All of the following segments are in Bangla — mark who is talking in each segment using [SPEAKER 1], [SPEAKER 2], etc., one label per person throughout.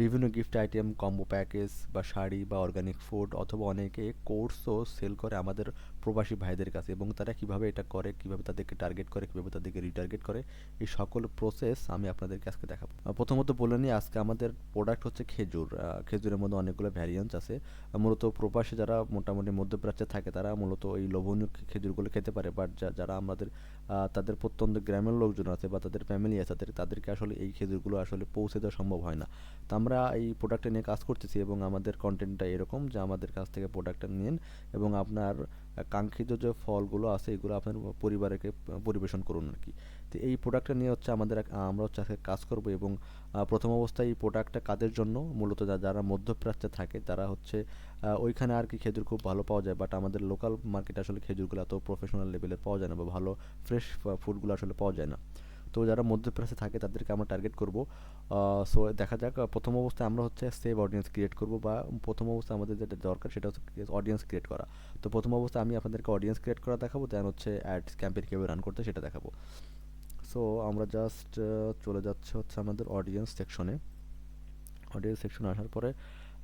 [SPEAKER 1] বিভিন্ন গিফট আইটেম কম্বো প্যাকেজ বা শাড়ি বা অর্গানিক ফুড অথবা অনেকে কোর্সও সেল করে আমাদের প্রবাসী ভাইদের কাছে এবং তারা কীভাবে এটা করে, কীভাবে তাদেরকে টার্গেট করে, কীভাবে তাদেরকে রিটার্গেট করে, এই সকল প্রসেস আমি আপনাদেরকে আজকে দেখাবো। প্রথমত বলে নিই, আজকে আমাদের প্রোডাক্ট হচ্ছে খেজুর। খেজুরের মধ্যে অনেকগুলো ভ্যারিয়েন্টস আছে। মূলত প্রবাসী যারা মোটামুটি মধ্যপ্রাচ্যে থাকে, তারা মূলত এই লোভনীয় খেজুরগুলো খেতে পারে। বাট যারা আমাদের তাদের প্রত্যন্ত গ্রামের লোকজন আছে বা তাদের ফ্যামিলি আছে, তাদের তাদেরকে আসলে এই খেজুরগুলো আসলে পৌঁছে দেওয়া সম্ভব হয় না। তো আমরা এই প্রোডাক্টটা নিয়ে কাজ করতেছি এবং আমাদের কন্টেন্টটা এরকম যে আমাদের কাছ থেকে প্রোডাক্টটা নিন এবং আপনার কাঙ্ক্ষিত যে ফলগুলো আছে, এগুলো আপনার পরিবারকে পরিবেশন করুন আর কি। তো এই প্রোডাক্টটা নিয়ে হচ্ছে আমাদের আমরা হচ্ছে আজকে কাজ করব এবং প্রথম অবস্থায় এই প্রোডাক্টটা কাদের জন্য? মূলত যারা মধ্যপ্রাচ্যে থাকে, তারা হচ্ছে ওইখানে আর কি খেজুর খুব ভালো পাওয়া যায় বাট আমাদের লোকাল মার্কেটে আসলে খেজুরগুলো এত প্রফেশনাল লেভেলের পাওয়া যায় না বা ভালো ফ্রেশ ফুডগুলো আসলে পাওয়া যায় না। তো যারা মধ্যপ্রাচ্যে থাকে, তাদেরকে আমরা টার্গেট করব। সো দেখা যাক প্রথম অবস্থায় আমরা হচ্ছে সেভ অডিয়েন্স ক্রিয়েট করব বা প্রথম অবস্থায় আমাদের যেটা দরকার সেটা হচ্ছে অডিয়েন্স ক্রিয়েট করা। তো প্রথম অবস্থায় আমি আপনাদেরকে অডিয়েন্স ক্রিয়েট করা দেখাবো দেন হচ্ছে অ্যাডস ক্যাম্পেইন কীভাবে রান করতে সেটা দেখাবো। সো আমরা জাস্ট চলে যাচ্ছে হচ্ছে আমাদের অডিয়েন্স সেকশনে অডিয়েন্স সেকশনে আসার পরে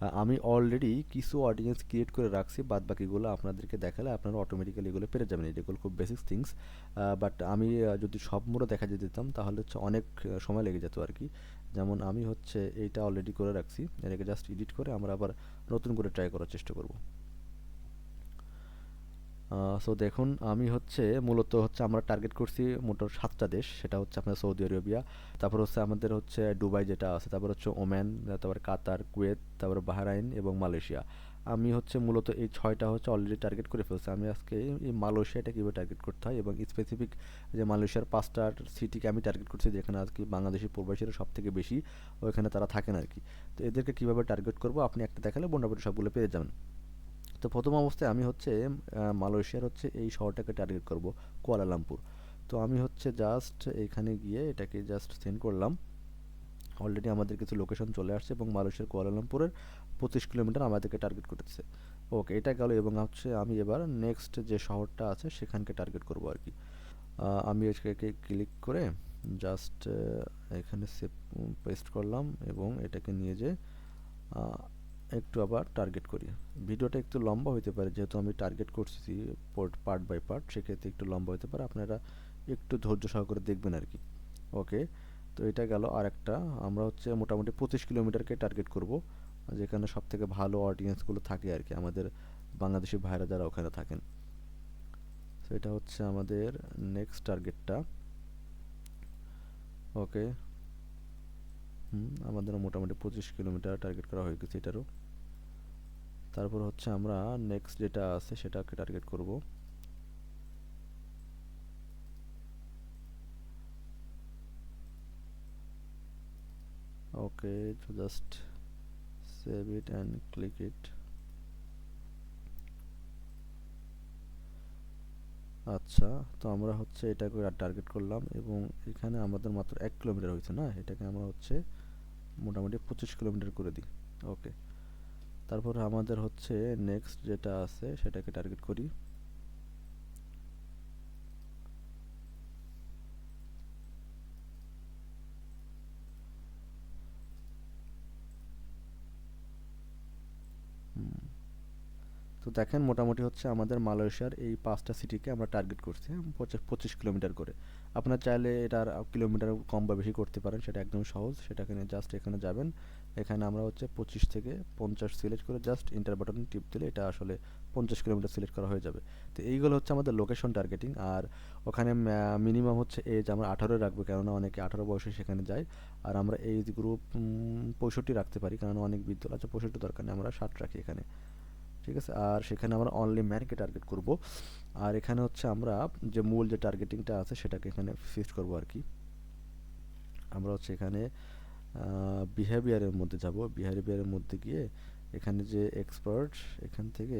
[SPEAKER 1] আমি অলরেডি কিছু অডিয়েন্স ক্রিয়েট করে রাখছি বাদ বাকিগুলো আপনাদেরকে দেখালে আপনারা অটোমেটিক্যালি এগুলো পেরে যাবেন। এগুলো খুব বেসিক থিংস বাট আমি যদি সব মোড়ে দেখা যেতে দিতাম, তাহলে হচ্ছে অনেক সময় লেগে যেত আর কি। যেমন আমি হচ্ছে এইটা অলরেডি করে রাখছি, এটাকে জাস্ট এডিট করে আমরা আবার নতুন করে ট্রাই করার চেষ্টা করব। সো দেখুন, আমি হচ্ছে মূলত হচ্ছে আমরা টার্গেট করছি মোটর সাতটা দেশ, সেটা হচ্ছে আপনার সৌদি আরবিয়া তারপর হচ্ছে আমাদের হচ্ছে দুবাই যেটা আছে, তারপর হচ্ছে ওমান তারপর কাতার কুয়েত তারপর বাহরাইন এবং মালয়েশিয়া আমি হচ্ছে মূলত এই ছয়টা হচ্ছে অলরেডি টার্গেট করে ফেলছি। আমি আজকে এই মালয়েশিয়াটা কীভাবে টার্গেট করতে হয় এবং স্পেসিফিক যে মালয়েশিয়ার পাঁচটা সিটিকে আমি টার্গেট করছি, যেখানে আর কি বাংলাদেশি প্রবাসীরা সব থেকে বেশি ওইখানে তারা থাকেন আর কি তো এদেরকে কীভাবে টার্গেট করব, আপনি একটা দেখালে মোটামুটি সবগুলো পেয়ে যাবেন। তো প্রথম অবস্থায় আমি হচ্ছে মালয়েশিয়ার হচ্ছে এই শহরটাকে টার্গেট করব কুয়ালালামপুর তো আমি হচ্ছে জাস্ট এখানে গিয়ে এটাকে জাস্ট সেন্ড করলাম। অলরেডি আমাদের কিছু লোকেশন চলে আসছে এবং মালয়েশিয়ার কুয়ালালামপুরের পঁচিশ কিলোমিটার আমাদেরকে টার্গেট করতেছে। ওকে এটা গেল এবং হচ্ছে আমি এবার নেক্সট যে শহরটা আছে সেখানকে টার্গেট করব আর কি। আমি এটাকে ক্লিক করে জাস্ট এখানে সেভ পেস্ট করলাম এবং এটাকে নিয়ে যে একটু আবার টার্গেট করি। ভিডিওটা একটু লম্বা হতে পারে, যেহেতু আমি টার্গেট করছি পার্ট বাই পার্ট সেক্ষেত্রে একটু লম্বা হতে পারে। আপনারা একটু ধৈর্য সহকারে দেখবেন আর কি। ওকে তো এটা গেল আর একটা আমরা হচ্ছে মোটামুটি পঁচিশ কিলোমিটারকে টার্গেট করব, যেখানে সব থেকে ভালো অডিয়েন্সগুলো থাকে আর কি, আমাদের বাংলাদেশি ভাইরা যারা ওখানে থাকেন। তো এটা হচ্ছে আমাদের নেক্সট টার্গেটটা ওকে আমাদের মোটামুটি পঁচিশ কিলোমিটার টার্গেট করা হয়ে গেছে এটারও। তারপর হচ্ছে আমরা নেক্সট যেটা আছে সেটাকে টার্গেট করব। ওকে তো just save it and click it আচ্ছা তো আমরা হচ্ছে এটাকে টার্গেট করলাম এবং এখানে আমাদের মাত্র এক কিলোমিটার হয়েছে না? এটাকে আমরা হচ্ছে মোটামুটি পঁচিশ কিলোমিটার করে দিই। ওকে তারপর আমাদের হচ্ছে নেক্সট যেটা আছে, সেটাকে টার্গেট করি। দেখেন, মোটামুটি হচ্ছে আমাদের মালয়েশিয়ার এই পাঁচটা সিটিকে আমরা টার্গেট করছি পঁচিশ পঁচিশ কিলোমিটার করে। আপনার চাইলে এটার কিলোমিটার কম বা বেশি করতে পারেন, সেটা একদম সহজ। সেটা সেটাকে জাস্ট এখানে যাবেন। এখানে আমরা হচ্ছে পঁচিশ থেকে পঞ্চাশ সিলেক্ট করে জাস্ট ইন্টার বাটন টিপ দিলে এটা আসলে পঞ্চাশ কিলোমিটার সিলেক্ট করা হয়ে যাবে। তো এইগুলো হচ্ছে আমাদের লোকেশন টার্গেটিং আর ওখানে মিনিমাম হচ্ছে এজ আমরা আঠারো রাখব, কেননা অনেকে আঠারো বয়সে সেখানে যায়। আর আমরা এইজ গ্রুপ পঁয়ষট্টি রাখতে পারি কারণ অনেক বিদ্যালয় আছে, পঁয়ষট্টি দরকার নেই, আমরা ষাট রাখি এখানে। ঠিক আছে? আর সেখানে আমরা অনলি ম্যানকে টার্গেট করব। আর এখানে হচ্ছে আমরা যে মূল যে টার্গেটিংটা আছে, সেটাকে এখানে ফিক্সড করব আর কি। আমরা হচ্ছে এখানে বিহেভিয়ারের মধ্যে যাব। বিহেভিয়ারের মধ্যে গিয়ে এখানে যে এক্সপার্ট এখান থেকে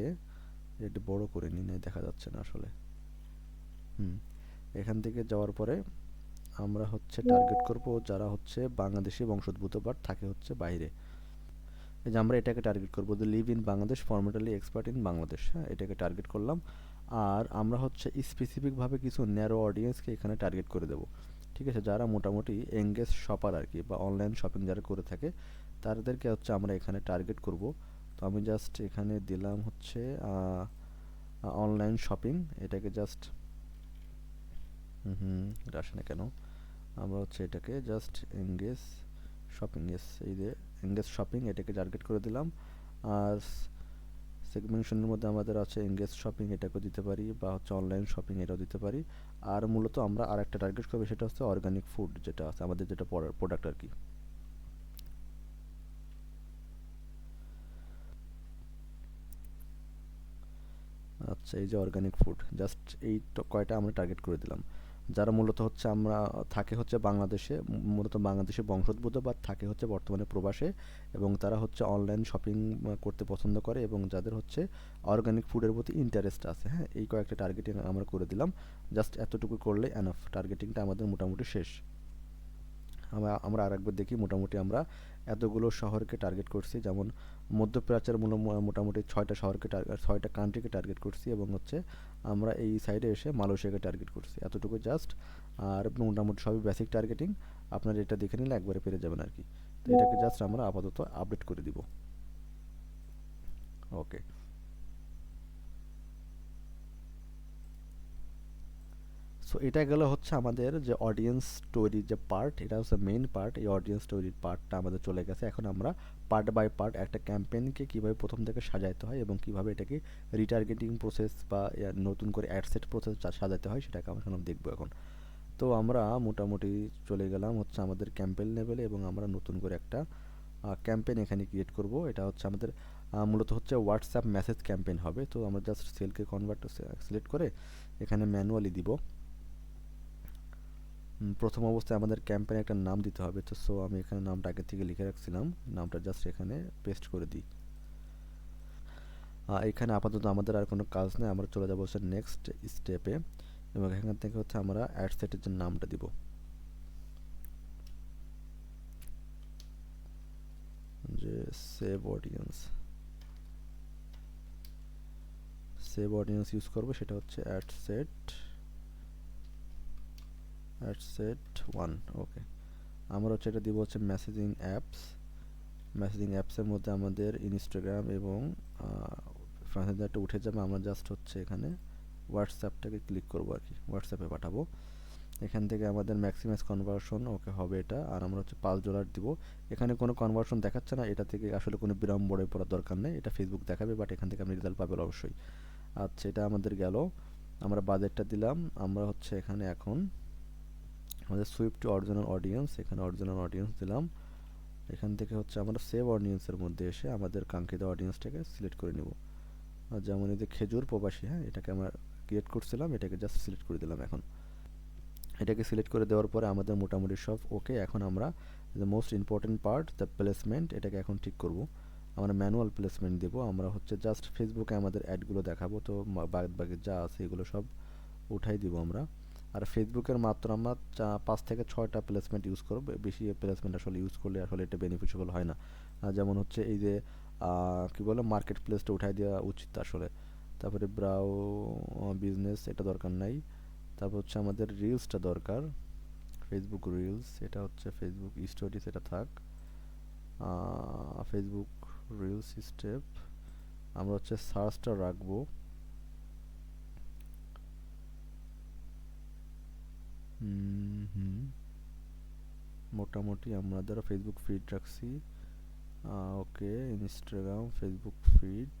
[SPEAKER 1] একটু বড় করে নিই না দেখা যাচ্ছে না আসলে। হুম, এখান থেকে যাওয়ার পরে আমরা হচ্ছে টার্গেট করব যারা হচ্ছে বাংলাদেশি বংশোদ্ভূত বাট থাকে হচ্ছে বাইরে। এই যে আমরা এটাকে টার্গেট করব দ্য লিভ ইন বাংলাদেশ ফর্মেটালি এক্সপার্ট ইন বাংলাদেশ। হ্যাঁ এটাকে টার্গেট করলাম। আর আমরা হচ্ছে স্পেসিফিকভাবে কিছু ন্যারো অডিয়েন্সকে এখানে টার্গেট করে দেবো। ঠিক আছে? যারা মোটামুটি এঙ্গেজ শপার আর কি বা অনলাইন শপিং যারা করে থাকে, তাদেরকে হচ্ছে আমরা এখানে টার্গেট করব। তো আমি জাস্ট এখানে দিলাম হচ্ছে অনলাইন শপিং এটাকে জাস্ট হুম এটা আসে না কেন? আমরা হচ্ছে এটাকে জাস্ট এঙ্গেজ শপিং এস এই যে এঙ্গেজ শপিং, এটাকে টার্গেট করে দিলাম। আর সেগমেন্টেশনের মধ্যে আমাদের আছে এঙ্গেজ শপিং, এটাকেও দিতে পারি, বা হচ্ছে অনলাইন শপিং এটাও দিতে পারি। আর মূলত আমরা আর একটা টার্গেট করব, সেটা হচ্ছে অর্গানিক ফুড যেটা আছে, আমাদের যেটা প্রোডাক্ট আর কি। আচ্ছা এই যে অর্গানিক ফুড জাস্ট এই কয়টা আমরা টার্গেট করে দিলাম? যারা মূলত হচ্ছে আমরা, থাকে হচ্ছে বাংলাদেশে, মূলত বাংলাদেশে বংশোদ্ভূত বা থাকে হচ্ছে বর্তমানে প্রবাসে এবং তারা হচ্ছে অনলাইন শপিং করতে পছন্দ করে এবং যাদের হচ্ছে অর্গানিক ফুডের প্রতি ইন্টারেস্ট আছে হ্যাঁ? এই কয়েকটা টার্গেটিং আমরা করে দিলাম। জাস্ট এতটুকু করলে এনাফ টার্গেটিংটা আমাদের মোটামুটি শেষ। আমরা আমরা আরেকবার দেখি মোটামুটি আমরা এতগুলো শহরকে টার্গেট করছি। যেমন মধ্যপ্রাচ্যের মোটামুটি ছয়টা শহরকে টার্গেট ছয়টা কান্ট্রিকে টার্গেট করছি এবং হচ্ছে আমরা এই সাইডে এসে মালয়েশিয়াকে টার্গেট করছি। এতটুকু জাস্ট আর মোটামুটি সবই বেসিক টার্গেটিং আপনারা এটা দেখে নিলে একবারে পেরে যাবেন আর কি। তো এটাকে জাস্ট আমরা আপাতত আপডেট করে দিব। ওকে সো এটা গেল হচ্ছে আমাদের যে অডিয়েন্স স্টোরির যে পার্ট এটা হচ্ছে মেইন পার্ট এই অডিয়েন্স স্টোরির পার্টটা আমাদের চলে গেছে। এখন আমরা পার্ট বাই পার্ট একটা ক্যাম্পেইনকে কীভাবে প্রথম থেকে সাজাইতে হয় এবং কীভাবে এটাকে রিটার্গেটিং প্রসেস বা নতুন করে অ্যাডসেট প্রসেস সাজাতে হয় সেটাকে আমরা সামনে দেখব এখন। তো আমরা মোটামুটি চলে গেলাম হচ্ছে আমাদের ক্যাম্পেইন লেভেলে এবং আমরা নতুন করে একটা ক্যাম্পেইন এখানে ক্রিয়েট করব। এটা হচ্ছে আমাদের মূলত হচ্ছে হোয়াটসঅ্যাপ মেসেজ ক্যাম্পেইন হবে। তো আমরা জাস্ট সেলকে কনভার্ট সিলেক্ট করে এখানে ম্যানুয়ালি দিব। প্রথম অবস্থায় আমাদের ক্যাম্পেনে একটা নাম দিতে হবে। তো সো আমি এখানে নামটা আগে থেকে লিখে রাখছিলাম। নামটা জাস্ট এখানে পেস্ট করে দিই। এখানে আপাতত আমাদের আর কোনো কাজ নেই। আমরা চলে যাব হচ্ছে নেক্সট স্টেপে এবং এখান থেকে হচ্ছে আমরা অ্যাড সেটের যে নামটা দিব। যে save audience save audience use করব। সেটা হচ্ছে ad set at set one okay আমরা হচ্ছে এটা দিব হচ্ছে মেসেজিং অ্যাপস মেসেজিং অ্যাপসের মধ্যে আমাদের ইনস্টাগ্রাম এবং ফ্রান্সেজারটা উঠে যাবে। আমরা জাস্ট হচ্ছে এখানে হোয়াটসঅ্যাপটাকে ক্লিক করব আর কি। হোয়াটসঅ্যাপে পাঠাবো। এখান থেকে আমাদের ম্যাক্সিমাইজ কনভার্সন ওকে, হবে এটা। আর আমরা হচ্ছে পাঁচ ডলার দিব। এখানে কোনো কনভার্সন দেখাচ্ছে না। এটা থেকে আসলে কোনো বিড়ম্বরে পড়ার দরকার নেই। এটা ফেসবুক দেখাবে বাট এখান থেকে আপনি রেজাল্ট পাবেন অবশ্যই। আচ্ছা এটা আমাদের গেল। আমরা বাজেটটা দিলাম। আমরা হচ্ছে এখানে এখন আমাদের সুইফট অরিজিনাল অডিয়েন্স এখানে অরিজিনাল অডিয়েন্স দিলাম। এখান থেকে হচ্ছে আমরা সেভ অডিয়েন্সের মধ্যে এসে আমাদের কাঙ্ক্ষিত অডিয়েন্সটাকে সিলেক্ট করে নেব। যেমন এই যে খেজুর প্রবাসী হ্যাঁ এটাকে আমরা ক্রিয়েট করছিলাম, এটাকে জাস্ট সিলেক্ট করে দিলাম এখন। এটাকে সিলেক্ট করে দেওয়ার পরে আমাদের মোটামুটি সব ওকে এখন আমরা the most important part the placement এটাকে এখন ঠিক করব। আমরা ম্যানুয়াল প্লেসমেন্ট দেব। আমরা হচ্ছে জাস্ট ফেসবুকে আমাদের অ্যাডগুলো দেখাবো, তো বাদ বাকি যা আছে এগুলো সব উঠাই দিব আমরা। আর ফেসবুকের মাত্র আমরা পাঁচ থেকে ছয়টা প্লেসমেন্ট ইউজ করব। বেশি প্লেসমেন্ট আসলে ইউজ করলে আসলে এটা বেনিফিশিয়াল হয় না। যেমন হচ্ছে এই যে কি বলে মার্কেট প্লেসটা উঠাই দেওয়া উচিত আসলে। তারপরে ব্রাউ বিজনেস এটা দরকার নাই। তারপর হচ্ছে আমাদের রিলসটা দরকার। ফেসবুক রিলস এটা হচ্ছে ফেসবুক স্টোরিজ এটা থাক। ফেসবুক রিলস স্টেপ আমরা হচ্ছে সার্চটা রাখব। মোটামুটি আমাদের ফেসবুক ফিড রাখছি। Okay Instagram Facebook feed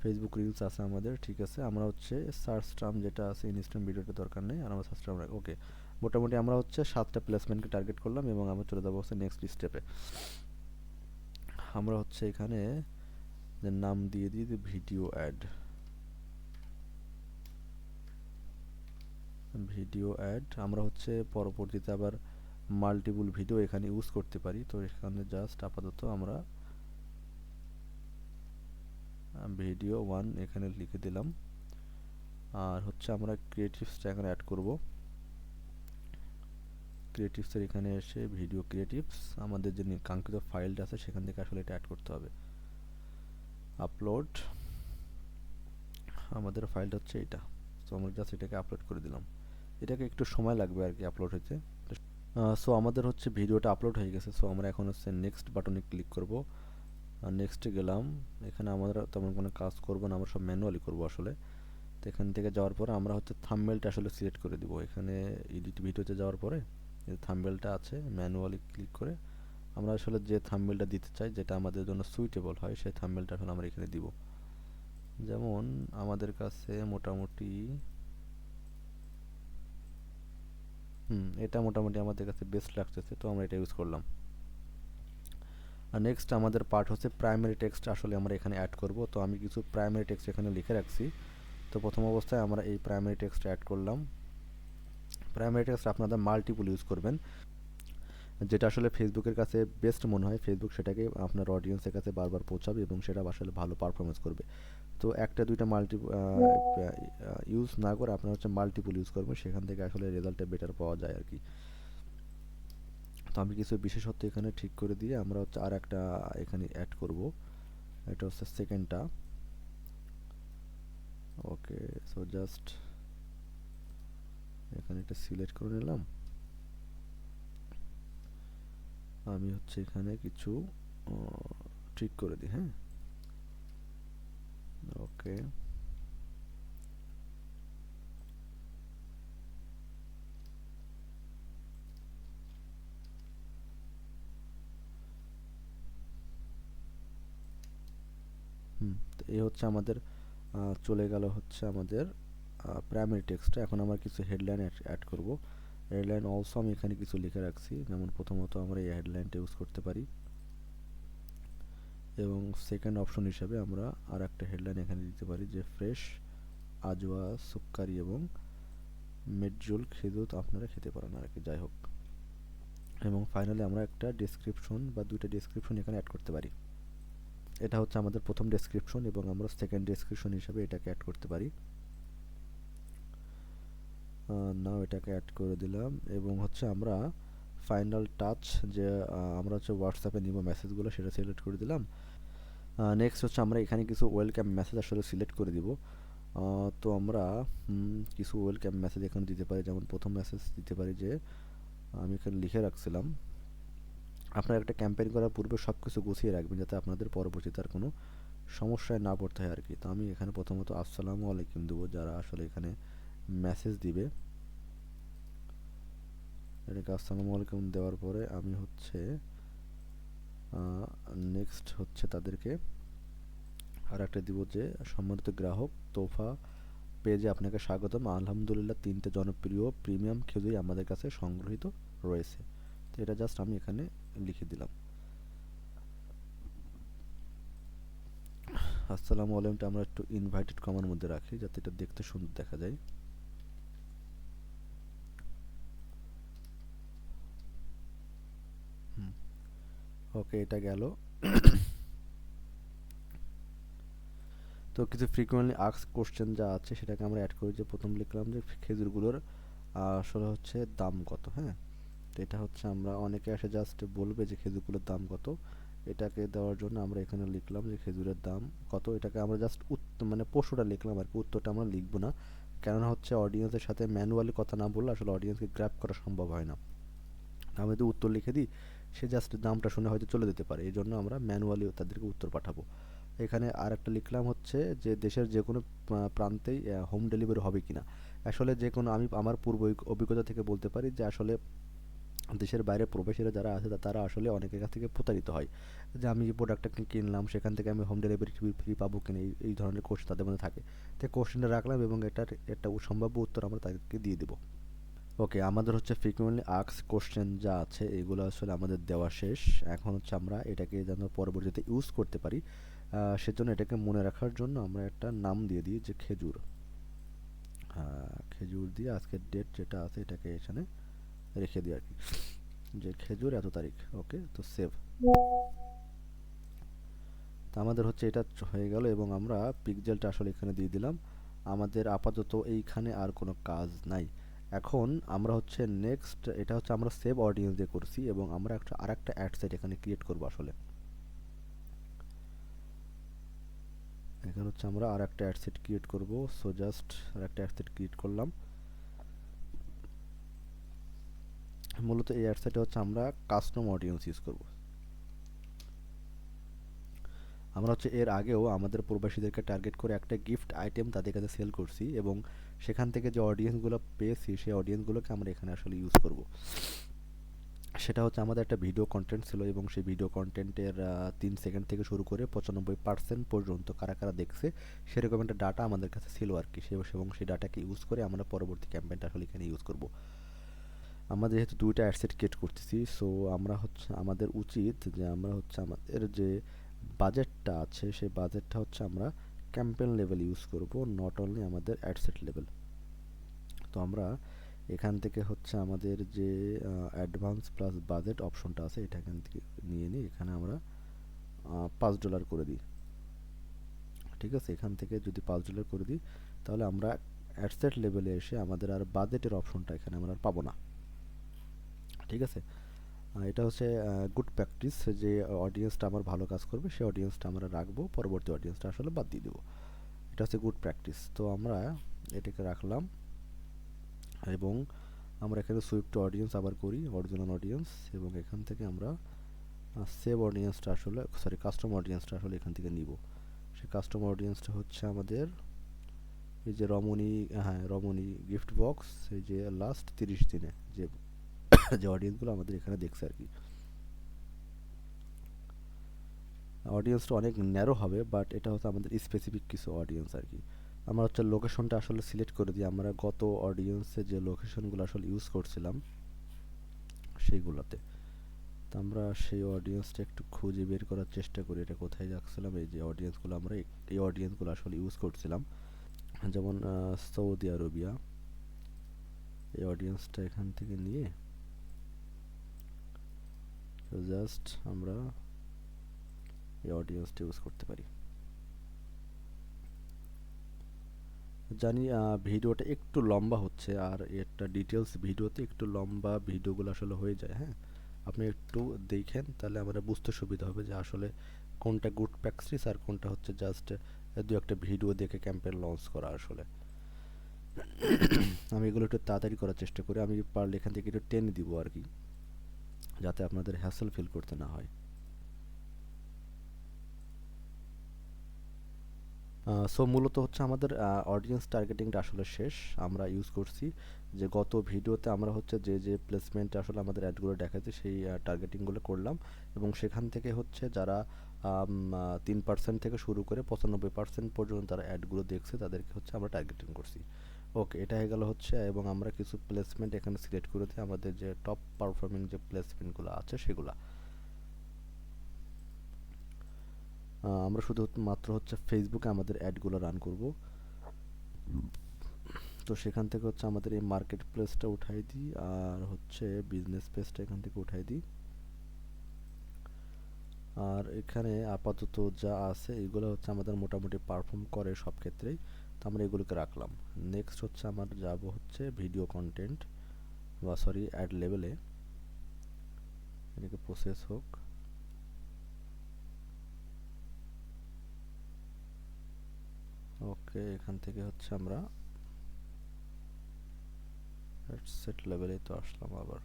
[SPEAKER 1] Facebook reels আছে আমাদের, ঠিক আছে। আমরা হচ্ছে সার্চ টার্ম যেটা আছে ইনস্টাগ্রাম ভিডিওটা দরকার নেই, আর আমরা সার্চ টার্ম ওকে। মোটামুটি আমরা হচ্ছে সাতটা প্লেসমেন্টকে টার্গেট করলাম এবং আমরা চলে যাব হচ্ছে নেক্সট স্টেপে আমরা হচ্ছে এখানে নাম দিয়ে দিই ভিডিও অ্যাড ভিডিও অ্যাড। আমরা হচ্ছে পরবর্তীতে আবার মাল্টিপুল ভিডিও এখানে ইউজ করতে পারি। তো এখানে জাস্ট আপাতত আমরা ভিডিও ওয়ান এখানে লিখে দিলাম। আর হচ্ছে আমরা ক্রিয়েটিভসটা এখানে অ্যাড করব। ক্রিয়েটিভসের এখানে এসে ভিডিও ক্রিয়েটিভস আমাদের যে কাঙ্ক্ষিত ফাইলটা আছে সেখান থেকে আসলে এটা অ্যাড করতে হবে। আপলোড আমাদের ফাইলটা হচ্ছে এটা তো আমরা জাস্ট এটাকে আপলোড করে দিলাম। এটাকে একটু সময় লাগবে আর কি আপলোড হতে সো আমাদের হচ্ছে ভিডিওটা আপলোড হয়ে গেছে সো আমরা এখন হচ্ছে নেক্সট বাটনে ক্লিক করব। নেক্সটে গেলাম, এখানে আমরা তেমন কোনো কাজ করব না, আমরা সব ম্যানুয়ালি করব আসলে। তো এখান থেকে যাওয়ার পরে আমরা হচ্ছে থাম্বেলটা আসলে সিলেক্ট করে দিব। এখানে এডিট ভিডিওতে যাওয়ার পরে এই থাম্বেলটা আছে ম্যানুয়ালি ক্লিক করে আমরা আসলে যে থাম্বেলটা দিতে চাই, যেটা আমাদের জন্য সুইটেবল হয়, সেই থাম্বেলটা আসলে আমরা এখানে দিব। যেমন আমাদের কাছে মোটামুটি হুম, এটা মোটামুটি আমাদের কাছে বেস্ট লাগতেছে, তো আমরা এটা ইউজ করলাম। আর নেক্সট আমাদের পার্ট হচ্ছে প্রাইমারি টেক্সট আসলে আমরা এখানে অ্যাড করব। তো আমি কিছু প্রাইমারি টেক্সট এখানে লিখে রাখছি। তো প্রথম অবস্থায় আমরা এই প্রাইমারি টেক্সট অ্যাড করলাম। প্রাইমারি টেক্সট আপনাদের মাল্টিপল ইউজ করবেন। যেটা আসলে ফেসবুকের কাছে বেস্ট মনে হয়। ফেসবুক সেটাকে আপনার অডিয়েন্সের কাছে বারবার পৌঁছাবে এবং সেটা আসলে ভালো পারফরমেন্স করবে। তো একটা, দুইটা মাল্টি ইউজ না করে আপনার হচ্ছে মাল্টিপল ইউজ করবেন, সেখান থেকে আসলে রেজাল্টটা বেটার পাওয়া যায় আর কি। তো আমি কিছু বিশেষত্ব এখানে ঠিক করে দিয়ে আমরা হচ্ছে আর একটা এখানে অ্যাড করব। এটা হচ্ছে সেকেন্ডটা ওকে সো জাস্ট এখানে একটা সিলেক্ট করে নিলাম। আমি হচ্ছে এখানে কিছু ঠিক করে দিই হ্যাঁ? ওকে এই হচ্ছে আমাদের চলে গেল হচ্ছে আমাদের প্রাইমারি টেক্সটটা এখন আমরা কিছু হেডলাইন অ্যাড করব। হেডলাইন অলসো আমি এখানে কিছু লিখে রাখছি। যেমন প্রথমত আমরা এই হেডলাইনটা ইউজ করতে পারি। এবং সেকেন্ড অপশন হিসাবে আমরা আর একটা হেডলাইন এখানে দিতে পারি যে ফ্রেশ আজওয়া সুক্কারি এবং মেডজুল খেজুর আপনারা খেতে পারেন আর কি, যাই হোক। এবং ফাইনালি আমরা একটা ডেসক্রিপশন বা দুইটা ডেসক্রিপশন এখানে অ্যাড করতে পারি। এটা হচ্ছে আমাদের প্রথম ডেসক্রিপশন এবং আমরা সেকেন্ড ডেসক্রিপশন হিসাবে এটাকে অ্যাড করতে পারি। নাও এটাকে অ্যাড করে দিলাম এবং হচ্ছে আমরা ফাইনাল টাচ যে আমরা হচ্ছে হোয়াটসঅ্যাপে নিব মেসেজগুলো সেটা সিলেক্ট করে দিলাম। নেক্সট হচ্ছে আমরা এখানে কিছু ওয়েলকাম মেসেজ আসলে সিলেক্ট করে দিব। তো আমরা কিছু ওয়েলকাম মেসেজ এখানে দিতে পারি। যেমন প্রথম মেসেজ দিতে পারি যে, আমি এখানে লিখে রাখছিলাম, আপনার একটা ক্যাম্পেইন করার পূর্বে সব কিছু গুছিয়ে রাখবেন যাতে আপনাদের পরবর্তীতে আর কোনো সমস্যায় না পড়তে হয় আর কি তো আমি এখানে প্রথমত আসসালামু আলাইকুম দেবো, যারা আসলে এখানে মেসেজ দিবে। এটাকে আসসালামু আলাইকুম দেওয়ার পরে আমি হচ্ছে নেক্সট হচ্ছে তাদেরকে আর একটা দিব যে সম্মানিত গ্রাহক, তোফা পেজে আপনাকে স্বাগতম। আলহামদুলিল্লাহ, তিনটে জনপ্রিয় প্রিমিয়াম খেজুরি আমাদের কাছে সংগ্রহীত রয়েছে। তো এটা জাস্ট আমি এখানে লিখে দিলাম। আসসালামু আলাইকুমটা আমরা একটু ইনভাইটেড কমার মধ্যে রাখি যাতে এটা দেখতে সুন্দর দেখা যায়। ওকে, এটা গেল। তো কিছু ফ্রিকুয়েন্টলি আক্স কোশ্চেন যা আছে, সেটাকে আমরা অ্যাড করি যে প্রথম লিখলাম যে খেজুরগুলোর আসলে হচ্ছে দাম কত হ্যাঁ? তো এটা হচ্ছে আমরা, অনেকে এসে জাস্ট বলবে যে খেজুরগুলোর দাম কত। এটাকে দেওয়ার জন্য আমরা এখানে লিখলাম যে খেজুরের দাম কত। এটাকে আমরা জাস্ট মানে পশুটা লিখলাম আর কি, উত্তরটা আমরা লিখব না। কেননা হচ্ছে অডিয়েন্সের সাথে ম্যানুয়ালি কথা না বললে আসলে অডিয়েন্সকে গ্র্যাপ করা সম্ভব হয় না। আমি যদি উত্তর লিখে দিই সে জাস্ট দামটা শুনে হয়তো চলে যেতে পারে। এই জন্য আমরা ম্যানুয়ালি তাদেরকে উত্তর পাঠাবো। এখানে আর একটা লিখলাম হচ্ছে যে, দেশের যে কোনো প্রান্তেই হোম ডেলিভারি হবে কি না আসলে যে কোনো, আমি আমার পূর্ব অভিজ্ঞতা থেকে বলতে পারি যে, আসলে দেশের বাইরে প্রবাসীরা যারা আছে তারা আসলে অনেকের কাছ থেকে প্রতারিত হয়। যে আমি যে প্রোডাক্টটা কিনলাম, সেখান থেকে আমি হোম ডেলিভারি ফ্রি পাবো কিনা, এই এই ধরনের কোশ্চেন তাদের মধ্যে থাকে। তো কোশ্চেনটা রাখলাম এবং এটার একটা সম্ভাব্য উত্তর আমরা তাদেরকে দিয়ে দেবো। ওকে আমাদের হচ্ছে ফ্রিকুয়েন্টলি আক্স কোশ্চেন যা আছে, এগুলো আসলে আমাদের দেওয়া শেষ। এখন হচ্ছে আমরা এটাকে যেন পরবর্তীতে ইউজ করতে পারি সেজন্য এটাকে মনে রাখার জন্য আমরা একটা নাম দিয়ে দিই যে খেজুর। খেজুর দিয়ে আজকের ডেট যেটা আছে এটাকে এখানে রেখে দিই আর কি যে খেজুর এত তারিখ ওকে তো সেভ তো আমাদের হচ্ছে এটা হয়ে গেল এবং আমরা পিকজেলটা আসলে এখানে দিয়ে দিলাম। আমাদের আপাতত এইখানে আর কোনো কাজ নাই। এখন আমরা হচ্ছে নেক্সট এটা হচ্ছে আমরা সেভ অডিয়েন্স দিয়ে করছি এবং আমরা একটা আর একটা অ্যাড সেট এখানে ক্রিয়েট করব আসলে। এখানে হচ্ছে আমরা আর একটা অ্যাড সেট ক্রিয়েট করব। সো জাস্ট আর একটা অ্যাড সেট ক্রিয়েট করলাম। মূলত এই অ্যাডসেটে হচ্ছে আমরা কাস্টম অডিয়েন্স ইউজ করব। আমরা হচ্ছে এর আগেও আমাদের প্রবাসীদেরকে টার্গেট করে একটা গিফট আইটেম তাদের কাছে সেল করছি এবং সেখান থেকে যে অডিয়েন্সগুলো পেয়েছি, সেই অডিয়েন্সগুলোকে আমরা এখানে আসলে ইউজ করব। সেটা হচ্ছে আমাদের একটা ভিডিও কন্টেন্ট ছিল এবং সেই ভিডিও কন্টেন্টের তিন সেকেন্ড থেকে শুরু করে পঁচানব্বই পার্সেন্ট পর্যন্ত কারা কারা দেখছে, সেরকম একটা ডাটা আমাদের কাছে ছিল আর কি। এবং সেই ডাটাকে ইউজ করে আমরা পরবর্তী ক্যাম্পেইনটা আসলে এখানে ইউজ করব। আমরা যেহেতু দুইটা অ্যাডসেট ক্রিয়েট করতেছি সো আমরা হচ্ছে, আমাদের উচিত যে আমরা হচ্ছে আমাদের যে বাজেটটা আছে, সেই বাজেটটা হচ্ছে আমরা ক্যাম্পেইন লেভেল ইউজ করব নট অনলি আমাদের অ্যাডসেট লেভেল তো আমরা এখান থেকে হচ্ছে আমাদের যে অ্যাডভান্স প্লাস বাজেট অপশনটা আছে এটা এখান থেকে নিয়ে নিই এখানে আমরা পাঁচ ডলার করে দিই। ঠিক আছে? এখান থেকে যদি পাঁচ ডলার করে দিই, তাহলে আমরা অ্যাডসেট লেভেলে এসে আমাদের আর বাজেটের অপশনটা এখানে আমরা আর পাবো না। ঠিক আছে? এটা হচ্ছে গুড প্র্যাকটিস যে অডিয়েন্সটা আমার ভালো কাজ করবে, সেই অডিয়েন্সটা আমরা রাখব, পরবর্তী অডিয়েন্সটা আসলে বাদ দিয়ে দেবো। এটা হচ্ছে গুড প্র্যাকটিস তো আমরা এটাকে রাখলাম এবং আমরা এখানে সুইফট অডিয়েন্স আবার করি অরিজিনাল অডিয়েন্স এবং এখান থেকে আমরা সেভ অডিয়েন্সটা আসলে সরি কাস্টম অডিয়েন্সটা আসলে এখান থেকে নিব। সেই কাস্টম অডিয়েন্সটা হচ্ছে আমাদের, এই যে রমণী হ্যাঁ রমণী গিফট বক্স এই যে লাস্ট তিরিশ দিনে যে যে অডিয়েন্সগুলো আমাদের এখানে দেখছে আর কি। অডিয়েন্সটা অনেক ন্যারো হবে বাট এটা হচ্ছে আমাদের স্পেসিফিক কিছু অডিয়েন্স আর কি। আমরা হচ্ছে লোকেশনটা আসলে সিলেক্ট করে দিই। আমরা গত অডিয়েন্সে যে লোকেশনগুলো আসলে ইউজ করছিলাম, সেইগুলোতে। তো আমরা সেই অডিয়েন্সটা একটু খুঁজে বের করার চেষ্টা করি, এটা কোথায় যাচ্ছিলাম, এই যে অডিয়েন্সগুলো আমরা এই অডিয়েন্সগুলো আসলে ইউজ করছিলাম। যেমন সৌদি আরবিয়া। এই অডিয়েন্সটা এখান থেকে নিয়ে জাস্ট আমরা এই অডিয়েন্সটা ইউজ করতে পারি। জানি ভিডিওটা একটু লম্বা হচ্ছে আর একটা ডিটেলস ভিডিওতে একটু লম্বা ভিডিওগুলো আসলে হয়ে যায় হ্যাঁ? আপনি একটু দেখেন, তাহলে আমরা বুঝতে সুবিধা হবে যে আসলে কোনটা গুড প্র্যাকটিস আর কোনটা হচ্ছে জাস্ট দু একটা ভিডিও দেখে ক্যাম্পেইন লঞ্চ করা আসলে। আমি এগুলো একটু তাড়াতাড়ি করার চেষ্টা করি। আমি পারলে এখান থেকে একটু টেনে দিব আর কি। যাতে আপনাদের হ্যাসেল ফিল করতে না হয়। সো মূলত হচ্ছে আমাদের অডিয়েন্স টার্গেটিংটা আসলে শেষ। আমরা ইউজ করছি যে গত ভিডিওতে আমরা হচ্ছে যে যে প্লেসমেন্টে আসলে আমাদের অ্যাডগুলো দেখাচ্ছে সেই টার্গেটিংগুলো করলাম। এবং সেখান থেকে হচ্ছে যারা তিন পার্সেন্ট থেকে শুরু করে পঁচানব্বই পার্সেন্ট পর্যন্ত তারা অ্যাডগুলো দেখছে, তাদেরকে হচ্ছে আমরা টার্গেটিং করছি। ওকে, এটা হয়ে গেল হচ্ছে, এবং আমরা কিছু প্লেসমেন্ট এখানে সিলেক্ট করে দিই, আমাদের যে টপ পারফর্মিং যে প্লেসমেন্টগুলো আছে সেগুলা। আমরা শুধু মাত্র হচ্ছে ফেসবুকে আমাদের অ্যাডগুলো রান করব। তো সেখান থেকে হচ্ছে আমাদের এই মার্কেট প্লেসটা উঠাই দিই, আর হচ্ছে বিজনেস পেজটা এখান থেকে উঠাই দিই। আর এখানে আপাতত যা আছে, এগুলো হচ্ছে আমাদের মোটামুটি পারফর্ম করে সব ক্ষেত্রেই। তো আমরা এগুলোকে রাখলাম। নেক্সট হচ্ছে আমার যাব হচ্ছে ভিডিও কন্টেন্ট বা সরি অ্যাড লেভেলে এটাকে প্রসেস হোক। ওকে এখান থেকে হচ্ছে আমরা সেট লেভেলে তো আসলাম আবার।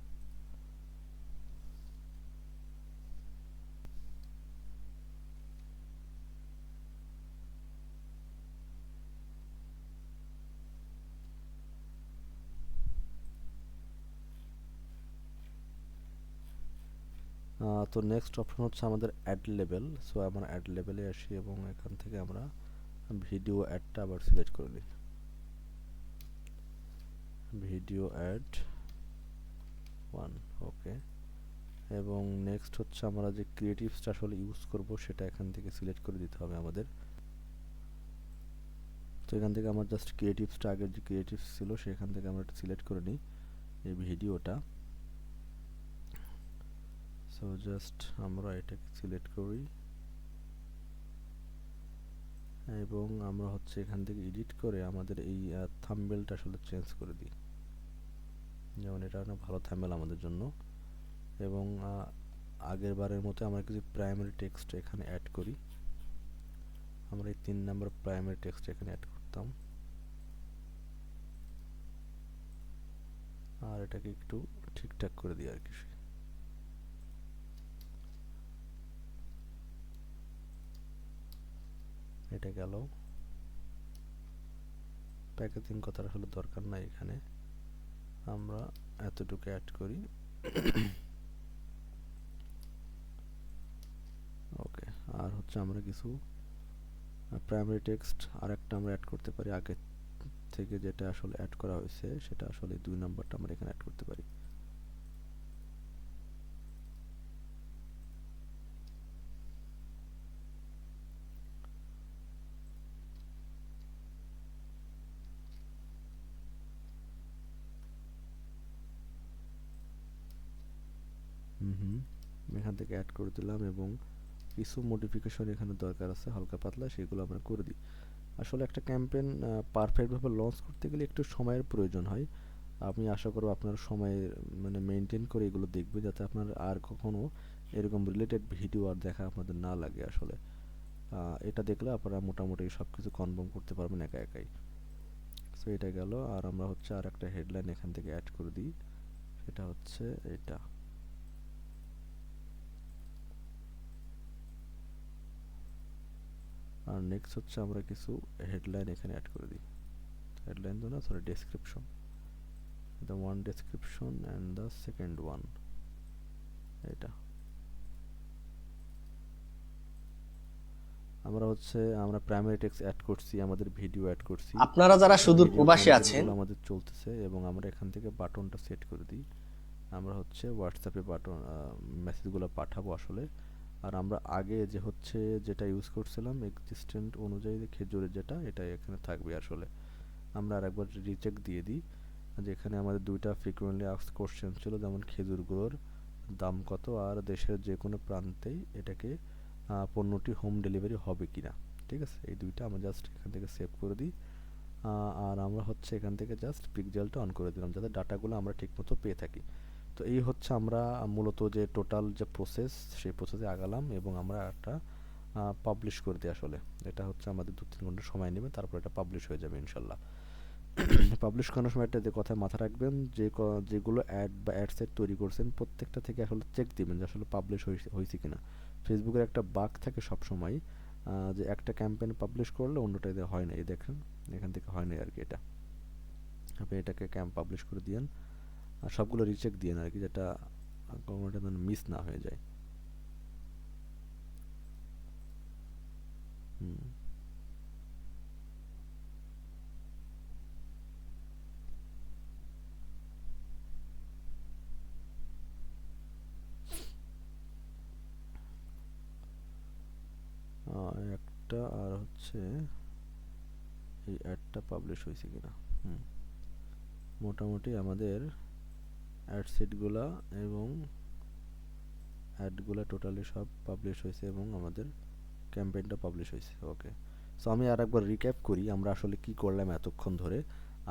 [SPEAKER 1] তো নেক্সট অপশন হচ্ছে আমাদের অ্যাড লেভেল সো আমরা অ্যাড লেভেলে আসি এবং এখান থেকে আমরা ভিডিও অ্যাডটা আবার সিলেক্ট করে নিই। ভিডিও অ্যাড ওয়ান ওকে এবং নেক্সট হচ্ছে আমরা যে ক্রিয়েটিভসটা আসলে ইউজ করব, সেটা এখান থেকে সিলেক্ট করে দিতে হবে আমাদের। তো এখান থেকে আমার জাস্ট ক্রিয়েটিভসটা আগের যে ক্রিয়েটিভস ছিল, সেখান থেকে আমরা সিলেক্ট করে নিই, এই ভিডিওটা সো জাস্ট আমরা এটাকে সিলেক্ট করি। এবং আমরা হচ্ছে এখান থেকে এডিট করে আমাদের এই থাম্বেলটা আসলে চেঞ্জ করে দিই। যেমন এটা একটা ভালো থাম্বেল আমাদের জন্য। এবং আগের বারের মতো আমরা কিছু প্রাইমারি টেক্সট এখানে অ্যাড করি। আমরা এই তিন নাম্বার প্রাইমারি টেক্সট এখানে অ্যাড করতাম। আর এটাকে একটু ঠিকঠাক করে দিই আর কি। এটা গেল। প্যাকেজিং কথার আসলে দরকার নাই এখানে। আমরা এতটুকু অ্যাড করি। ওকে আর হচ্ছে আমরা কিছু প্রাইমারি টেক্সট আর একটা আমরা অ্যাড করতে পারি। আগে থেকে যেটা আসলে অ্যাড করা হয়েছে, সেটা আসলে দুই নাম্বারটা আমরা এখানে অ্যাড করতে পারি হুম হুম এখান থেকে অ্যাড করে দিলাম এবং কিছু মডিফিকেশন এখানে দরকার আছে, হালকা পাতলা, সেগুলো আমরা করে দিই। আসলে একটা ক্যাম্পেইন পারফেক্টভাবে লঞ্চ করতে গেলে একটু সময়ের প্রয়োজন হয়। আমি আশা করব আপনার সময় মানে মেনটেন করে এগুলো দেখবে যাতে আপনার আর কখনো এরকম রিলেটেড ভিডিও আর দেখা আপনাদের না লাগে আসলে। এটা দেখলে আপনারা মোটামুটি সব কিছু কনফার্ম করতে পারবেন একা একাই। সো এটা গেল। আর আমরা হচ্ছে আর একটা হেডলাইন এখান থেকে অ্যাড করে দিই। সেটা হচ্ছে এটা। আর নেক্সট হচ্ছে আমরা কিছু হেডলাইন এখানে অ্যাড করে দিই। হেডলাইন তো না sorry description the one description and the second one এটা। আমরা হচ্ছে আমরা প্রাইমারি টেক্সট অ্যাড করছি আমাদের ভিডিও অ্যাড করছি।
[SPEAKER 2] আপনারা যারা সুদূর প্রবাসী আছেন
[SPEAKER 1] আমাদের চলতেছে এবং আমরা এখান থেকে বাটনটা সেট করে দিই। আমরা হচ্ছে হোয়াটসঅ্যাপে বাটন মেসেজগুলো পাঠাবো আসলে। আর আমরা আগে যে হচ্ছে যেটা ইউজ করছিলাম এক্সিস্টেন্ট অনুযায়ী খেজুরের যেটা এটা এখানে থাকবে আসলে। আমরা আর একবার রিচেক দিয়ে দিই যেখানে আমাদের দুইটা ফ্রিকুয়েন্টলি আস্ক কোশ্চেন ছিল, যেমন খেজুরগুলোর দাম কত আর দেশের যে কোনো প্রান্তেই এটাকে পণ্যটি হোম ডেলিভারি হবে কি না ঠিক আছে? এই দুইটা আমরা জাস্ট এখান থেকে সেভ করে দিই। আর আমরা হচ্ছে এখান থেকে জাস্ট পিকজেলটা অন করে দিলাম, যাতে ডাটাগুলো আমরা ঠিকমতো পেয়ে থাকি। তো এই হচ্ছে আমরা মূলত যে টোটাল যে প্রসেস সেই প্রসেসে আগালাম এবং আমরা একটা পাবলিশ করে দিই আসলে। এটা হচ্ছে আমাদের দু তিন ঘণ্টা সময় নেবে, তারপর এটা পাবলিশ হয়ে যাবে ইনশাল্লাহ। পাবলিশ করানোর সময় একটা যে কথা মাথা রাখবেন, যে যেগুলো অ্যাড বা অ্যাডসেট তৈরি করছেন, প্রত্যেকটা থেকে আসলে চেক দিবেন যে আসলে পাবলিশ হয়েছে কিনা। ফেসবুকের একটা বাগ থাকে সব সময় যে একটা ক্যাম্পেইন পাবলিশ করলে অন্যটা হয় না, এই দেখেন, এখান থেকে হয় না আর কি এটা। আপনি এটাকে ক্যাম্প পাবলিশ করে দিয়েন। সবগুলো রিচেক দিয়ে আর কি, যেটা কোনোটা যেন মিস না হয়ে যায়। হুম। একটা আর হচ্ছে এই অ্যাডটা পাবলিশ হয়েছে কিনা? হুম। মোটামুটি আমাদের অ্যাড সেটগুলা এবং অ্যাডগুলা টোটালি সব পাবলিশ হয়েছে এবং আমাদের ক্যাম্পেইনটা পাবলিশ হয়েছে ওকে সো আমি আর একবার রিক্যাপ করি, আমরা আসলে কি করলাম এতক্ষণ ধরে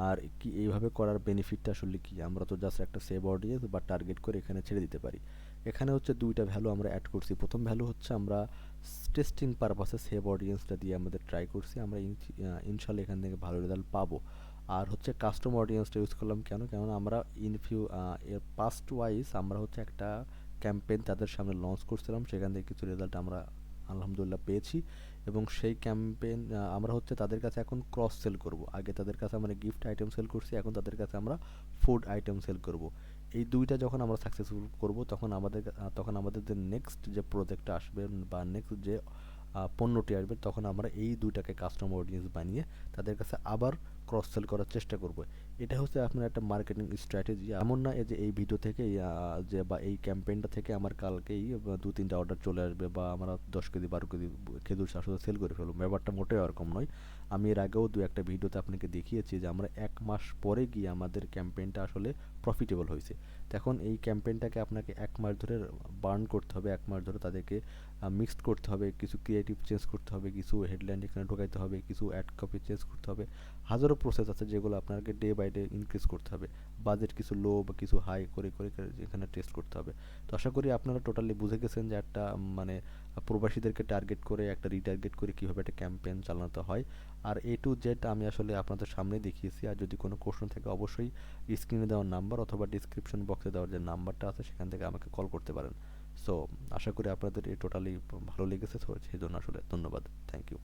[SPEAKER 1] আর কি এইভাবে করার বেনিফিটটা আসলে কি? আমরা তো জাস্ট একটা সেভ অডিয়েন্স বা টার্গেট করে এখানে ছেড়ে দিতে পারি। এখানে হচ্ছে দুইটা ভ্যালু আমরা অ্যাড করছি। প্রথম ভ্যালু হচ্ছে আমরা টেস্টিং পারপাসে সেভ অডিয়েন্সটা দিয়ে আমাদের ট্রাই করছি। আমরা ইনশাল্লাহ এখান থেকে ভালো রেজাল্ট পাবো। আর হচ্ছে কাস্টম অডিয়েন্সটা ইউজ করলাম কেন? কেননা আমরা ইন ফিউ এর পাস্ট ওয়াইজ আমরা হচ্ছে একটা ক্যাম্পেইন তাদের সামনে লঞ্চ করছিলাম। সেখান থেকে কিছু রেজাল্ট আমরা আলহামদুলিল্লাহ পেয়েছি এবং সেই ক্যাম্পেইন আমরা হচ্ছে তাদের কাছে এখন ক্রস সেল করব। আগে তাদের কাছে আমরা গিফট আইটেম সেল করছি, এখন তাদের কাছে আমরা ফুড আইটেম সেল করব। এই দুইটা যখন আমরা সাকসেসফুল করব, তখন আমাদের তখন আমাদের যে নেক্সট যে প্রজেক্টটা আসবে বা নেক্সট যে পণ্যটি আসবে, তখন আমরা এই দুইটাকে কাস্টমার অডিয়েন্স বানিয়ে তাদের কাছে আবার ক্রস সেল করার চেষ্টা করব। এটা হচ্ছে আপনার একটা মার্কেটিং স্ট্র্যাটেজি এমন না যে এই ভিডিও থেকে যে বা এই ক্যাম্পেইনটা থেকে আমার কালকেই দু, তিনটা অর্ডার চলে আসবে বা আমরা দশ কেজি, বারো কেজি খেজুর শাশুড়ি সেল করে ফেলব। ব্যাপারটা মোটেও এরকম নয়। আমি এর আগেও দু, একটা ভিডিওতে আপনাকে দেখিয়েছি যে আমরা এক মাস পরে গিয়ে আমাদের ক্যাম্পেইনটা আসলে প্রফিটেবল হয়েছে। তখন এই ক্যাম্পেইনটাকে আপনাকে এক মাস ধরে বার্ন করতে হবে, এক মাস ধরে তাদেরকে মিক্সড করতে হবে, কিছু ক্রিয়েটিভ চেঞ্জ করতে হবে, কিছু হেডলাইন এখানে ঢোকাইতে হবে, কিছু অ্যাড কপি চেঞ্জ করতে হবে। হাজারো প্রসেস আছে যেগুলো আপনাকে ডে বাই ডে ইনক্রিজ করতে হবে। বাজেট কিছু লো বা কিছু হাই করে করে এখানে টেস্ট করতে হবে। তো আশা করি আপনারা টোটালি বুঝে গেছেন যে একটা মানে প্রবাসীদেরকে টার্গেট করে, একটা রিটার্গেট করে কীভাবে একটা ক্যাম্পেইন চালাতে হয়। আর এ টু জেড আমি আসলে আপনাদের সামনে দেখিয়েছি। আর যদি কোনো কোশ্চেন থাকে অবশ্যই স্ক্রিনে দেওয়ার নাম্বার অথবা ডিসক্রিপশন বক্সে দেওয়ার যে নাম্বারটা আছে, সেখান থেকে আমাকে কল করতে পারেন। সো আশা করি আপনাদের এই টোটালি ভালো লেগেছে। সেই জন্য আসলে ধন্যবাদ। Thank you